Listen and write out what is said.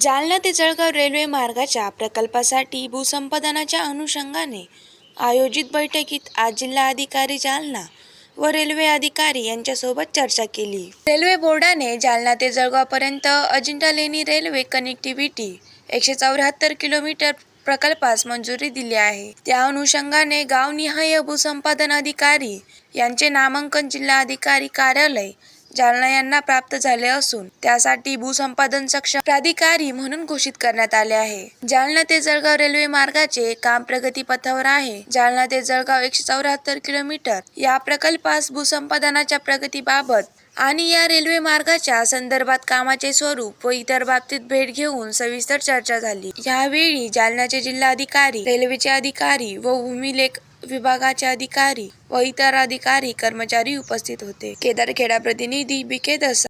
जालना ते जळगाव रेल्वे मार्गाच्या प्रकल्पासाठी भूसंपादनाच्या अनुषंगाने आयोजित बैठकीत आज जिल्हाधिकारी जालना व रेल्वे अधिकारी यांच्यासोबत चर्चा केली. रेल्वे बोर्डाने जालना ते जळगावपर्यंत अजिंठा लेणी रेल्वे कनेक्टिव्हिटी एकशे चौऱ्याहत्तर किलोमीटर प्रकल्पास मंजुरी दिली आहे. त्या अनुषंगाने गावनिहाय भूसंपादन अधिकारी यांचे नामांकन जिल्हाधिकारी कार्यालय जालना यांना प्राप्त झाले असून त्यासाठी भूसंपादन सक्षम प्राधिकारी म्हणून घोषित करण्यात आले आहे. जालना ते जळगाव रेल्वे मार्गाचे काम प्रगती पथावर आहे. जालना ते जळगाव एकशे चौऱ्याहत्तर किलोमीटर या प्रकल्पास भूसंपादनाच्या प्रगतीबाबत आणि या रेल्वे मार्गाच्या संदर्भात कामाचे स्वरूप व इतर बाबतीत भेट घेऊन सविस्तर चर्चा झाली. यावेळी जालन्याचे जिल्हाधिकारी रेल्वेचे अधिकारी व भूमिलेख विभागाचे अधिकारी व इतर अधिकारी कर्मचारी उपस्थित होते. केदारखेडा प्रतिनिधी बी के दसा